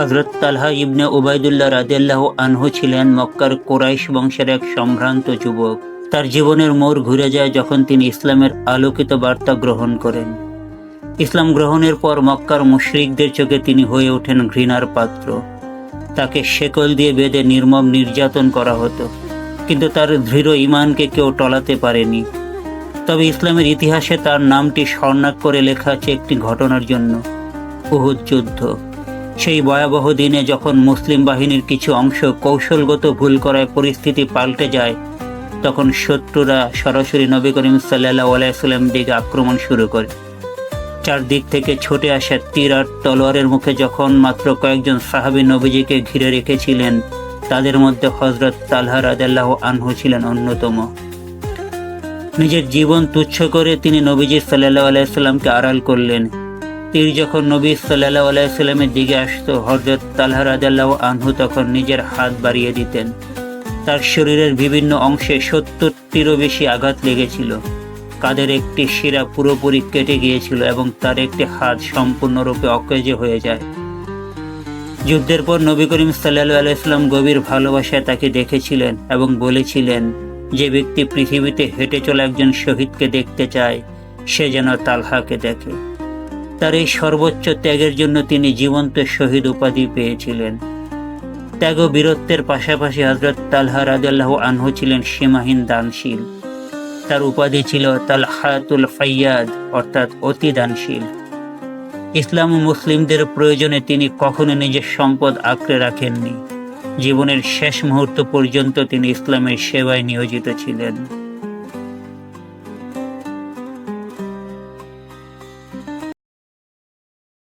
হজরত তালহা ইবনে উবাইদুল্লাহ রাদিয়াল্লাহু আনহু ছিলেন মক্কার কোরাইশ বংশের এক সম্ভ্রান্ত যুবক। তার জীবনের মোড় ঘুরে যায় যখন তিনি ইসলামের আলোকিত বার্তা গ্রহণ করেন। ইসলাম গ্রহণের পর মক্কার মুশরিকদের চোখে তিনি হয়ে ওঠেন ঘৃণার পাত্র। তাকে শেকল দিয়ে বেঁধে নির্মম নির্যাতন করা হতো। কিন্তু তার দৃঢ় ইমানকে কেউ টলাতে পারেনি। তবে ইসলামের ইতিহাসে তার নামটি স্বর্ণাক করে লেখা আছে একটি ঘটনার জন্য। উহুদ যুদ্ধ। সেই ভয়াবহ দিনে যখন মুসলিম বাহিনীর কিছু অংশ কৌশলগত ভুল করায় পরিস্থিতি পাল্টে যায়, তখন শত্রুরা সরাসরি নবী করিম সাল্লাহ আলাইসাল্লাম দিকে আক্রমণ শুরু করে। চারদিক থেকে ছুটে আসা তীর আর তলোয়ারের মুখে যখন মাত্র কয়েকজন সাহাবী নবীজিকে ঘিরে রেখেছিলেন, তাদের মধ্যে হজরত তালহা রাজাল্লাহ আনহু ছিলেন অন্যতম। নিজের জীবন তুচ্ছ করে তিনি নবীজি সাল্লাহ আলাইসাল্লামকে আড়াল করলেন। তীর যখন নবী সাল্লাহ আলাইসাল্লামের দিকে আসতো হজরত তালহা রাজাল্লাহ আনহু তখন নিজের হাত বাড়িয়ে দিতেন। তার শরীরের বিভিন্ন অংশে সত্তরটিরও বেশি আঘাত লেগেছিল। কাদের একটি শিরা পুরোপুরি কেটে গিয়েছিল এবং তার একটি হাত সম্পূর্ণরূপে অকেজ হয়ে যায়। যুদ্ধের পর নবী করিম সাল্লাহ আলাইসলাম গভীর ভালোবাসায় তাকে দেখেছিলেন এবং বলেছিলেন, যে ব্যক্তি পৃথিবীতে হেঁটে চলা একজন শহীদকে দেখতে চায়, সে যেন তালহাকে দেখে। তার এই সর্বোচ্চ ত্যাগের জন্য তিনি জীবন্ত শহীদ উপাধি পেয়েছিলেন। ত্যাগ ও বীরত্বের পাশাপাশি হজরত তালহা রাজাল্লাহ আনহু ছিলেন সীমাহীন দানশীল। তার উপাধি ছিল তালহাতুল ফাইয়াদ, অর্থাৎ অতি দানশীল। ইসলাম মুসলিমদের প্রয়োজনে তিনি কখনো নিজের সম্পদ আঁকড়ে রাখেননি। জীবনের শেষ মুহূর্ত পর্যন্ত তিনি ইসলামের সেবায় নিয়োজিত ছিলেন।